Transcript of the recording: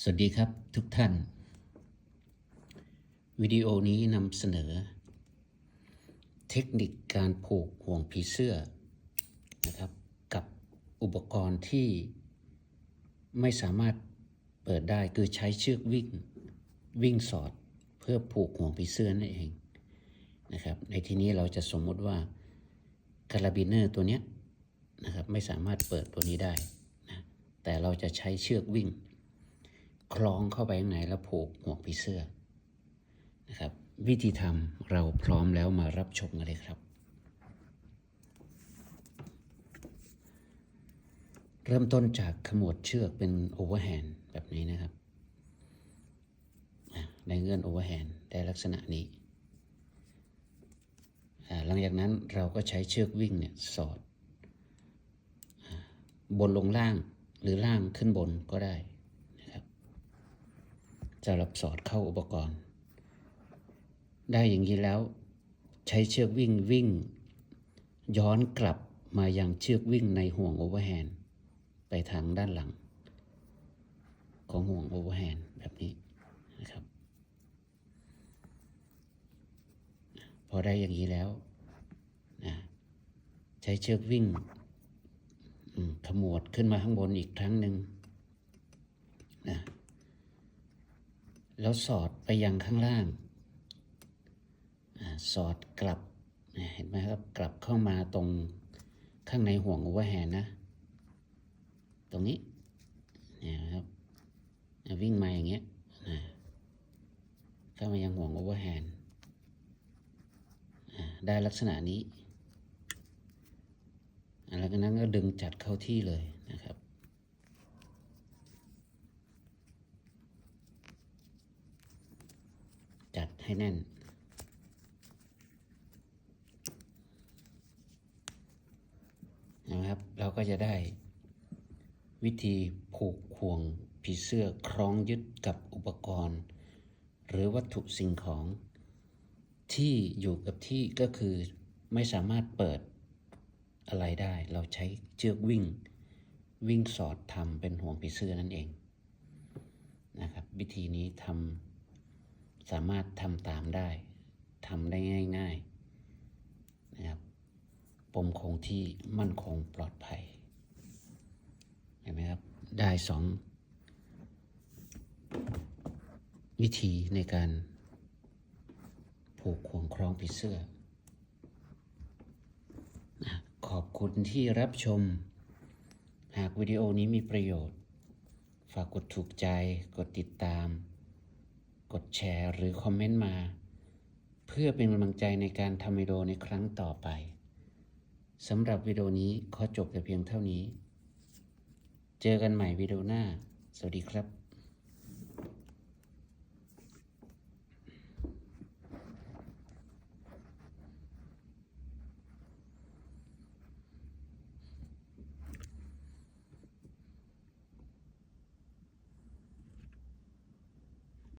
สวัสดีครับทุกท่าน วิดีโอนี้นำเสนอ เทคนิคการผูกห่วงผีเสื้อนะครับ กับอุปกรณ์ที่ไม่สามารถเปิดได้คือใช้เชือกวิ่งวิ่งสอดเพื่อผูกห่วงผีเสื้อนั่นเองนะครับในที่นี้เราจะสมมติว่าคาราบิเนอร์ตัวเนี้ยนะครับไม่สามารถเปิดตัวนี้ได้นะแต่เราจะใช้เชือกวิ่ง คล้องเข้าไปข้างในแล้วผูกห่วงผีเสื้อนะครับ วิธีทำเราพร้อมแล้วมารับชมกันเลยครับ เริ่มต้นจากขมวดเชือกเป็นโอเวอร์แฮนด์แบบนี้นะครับอะได้เงื่อนโอเวอร์แฮนด์ได้ลักษณะนี้หลังจากนั้นเราก็ใช้เชือกวิ่งเนี่ยสอด บนลงล่างหรือล่างขึ้นบนก็ได้ จะรับสอดเข้าอุปกรณ์ ได้อย่างนี้แล้ว ใช้เชือกวิ่งวิ่ง ย้อนกลับมายังเชือกวิ่งในห่วงโอเวอร์แฮนด์ไปทางด้านหลัง ของห่วงโอเวอร์แฮนด์แบบนี้นะครับ พอได้อย่างนี้แล้วนะใช้เชือกวิ่งขมวดขึ้นมาข้างบนอีกครั้งหนึ่งนะ แล้วสอดไปยังข้างล่างอาสอดกลับเห็นไหมครับกลับเข้ามาตรงข้างในห่วงโอเวอร์แฮนด์นะ ตรงนี้เนี่ยนะครับวิ่งมาอย่างเงี้ยเข้ามายังห่วงโอเวอร์แฮนด์อะได้ลักษณะนี้อะแล้วก็นั้นก็ดึงจัดเข้าที่เลยนะครับ จัด ให้แน่น นะครับ เราก็จะได้วิธีผูกห่วงผีเสื้อคล้องยึดกับอุปกรณ์ หรือวัตถุสิ่งของที่อยู่กับที่ก็คือไม่สามารถเปิดอะไรได้ เราใช้เชือกวิ่ง วิ่งสอดทำเป็นห่วงผีเสื้อนั่นเองนะครับ วิธีนี้ทำามารถทำตามได้ทำได้ง่ายๆนะครับปมคงที่มั่นคงปลอดภัยเห็นไหมครับได้สองวิธีในการผูกห่วงคล้องผีเสื้อนะขอบคุณที่รับชม หากวิดีโอนี้มีประโยชน์ ฝากกดถูกใจ กดติดตาม กดแชร์หรือคอมเมนต์มา เพื่อเป็นกำลังใจในการทำวิดีโอในครั้งต่อไปสำหรับวิดีโอนี้ขอจบแต่เพียงเท่านี้ เจอกันใหม่วิดีโอหน้า สวัสดีครับ